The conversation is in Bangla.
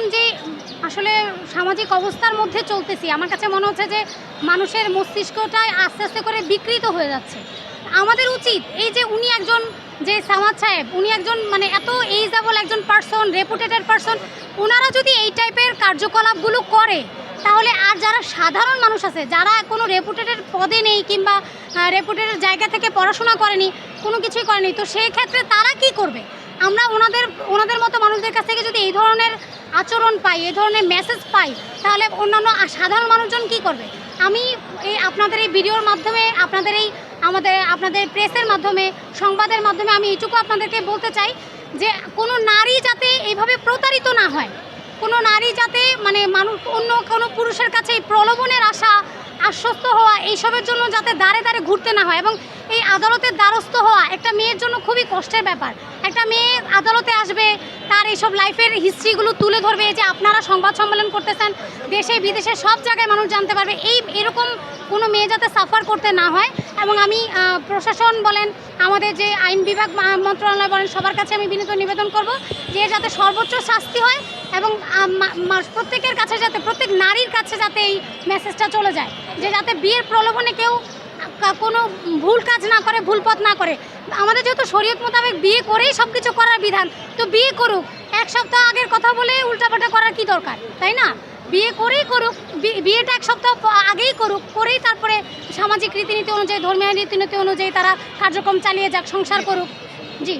এখন যে আসলে সামাজিক অবস্থার মধ্যে চলতেছি, আমার কাছে মনে হচ্ছে যে মানুষের মস্তিষ্কটাই আস্তে আস্তে করে বিকৃত হয়ে যাচ্ছে। আমাদের উচিত এই যে উনি একজন যে সামাদ সাহেব, উনি একজন মানে এত এইজাবল একজন পার্সন রেপুটেটেড পার্সন ওনারা যদি এই টাইপের কার্যকলাপগুলো করে, তাহলে আর যারা সাধারণ মানুষ আছে, যারা কোনো রেপুটেটেড পদে নেই কিংবা রেপুটেটেড জায়গা থেকে পড়াশোনা করেনি, কোনো কিছুই করেনি, তো সেই ক্ষেত্রে তারা কি করবে? আমরা ওনাদের ওনাদের মতো মানুষদের কাছ থেকে যদি এই ধরনের আচরণ পাই এ ধরনের মেসেজ পাই, তাহলে অন্যান্য সাধারণ মানুষজন কি করবে? আমি এই আপনাদের এই ভিডিওর মাধ্যমে, আপনাদের এই আমাদের, আপনাদের প্রেসের মাধ্যমে, সংবাদের মাধ্যমে আমি এইটুকু আপনাদেরকে বলতে চাই যে, কোনো নারী যাতে এইভাবে প্রতারিত না হয়, কোনো নারী যাতে মানে মানুষ, অন্য কোনো পুরুষের কাছে এই প্রলোভনের আশা আশ্বস্ত হওয়া, এইসবের জন্য যাতে দাঁড়ে দাঁড়ে ঘুরতে না হয় এবং এই আদালতের দ্বারস্থ হওয়া একটা মেয়ের জন্য খুবই কষ্টের ব্যাপার। একটা মেয়ে আদালতে আসবে, তার এইসব লাইফের হিস্ট্রিগুলো তুলে ধরবে যে আপনারা সংবাদ সম্মেলন করতেছেন, দেশে, বিদেশে সব জায়গায় মানুষ জানতে পারবে। এই, এরকম কোনো মেয়ে যাতে সাফার করতে না হয় এবং আমি প্রশাসন বলেন, আমাদের যে আইন বিভাগ মন্ত্রণালয় বলেন, সবার কাছে আমি বিনীত নিবেদন করব যে যাতে সর্বোচ্চ শাস্তি হয় এবং প্রত্যেকের কাছে যাতে, প্রত্যেক নারীর কাছে যাতে এই মেসেজটা চলে যায়, যে যাতে বিয়ের প্রলোভনে কেউ কোনো ভুল কাজ না করে, ভুল পথ না করে। আমাদের যেহেতু শরীয়ত মোতাবেক বিয়ে করেই সব কিছু করার বিধান, তো বিয়ে করুক। এক সপ্তাহ আগের কথা বলে উল্টাপাল্টা করার কি দরকার, তাই না? বিয়ে করেই করুক বিয়েটা এক সপ্তাহ আগেই করুক, করেই তারপরে সামাজিক রীতিনীতি অনুযায়ী, ধর্মীয় রীতিনীতি অনুযায়ী তারা কার্যক্রম চালিয়ে যাক, সংসার করুক। জি।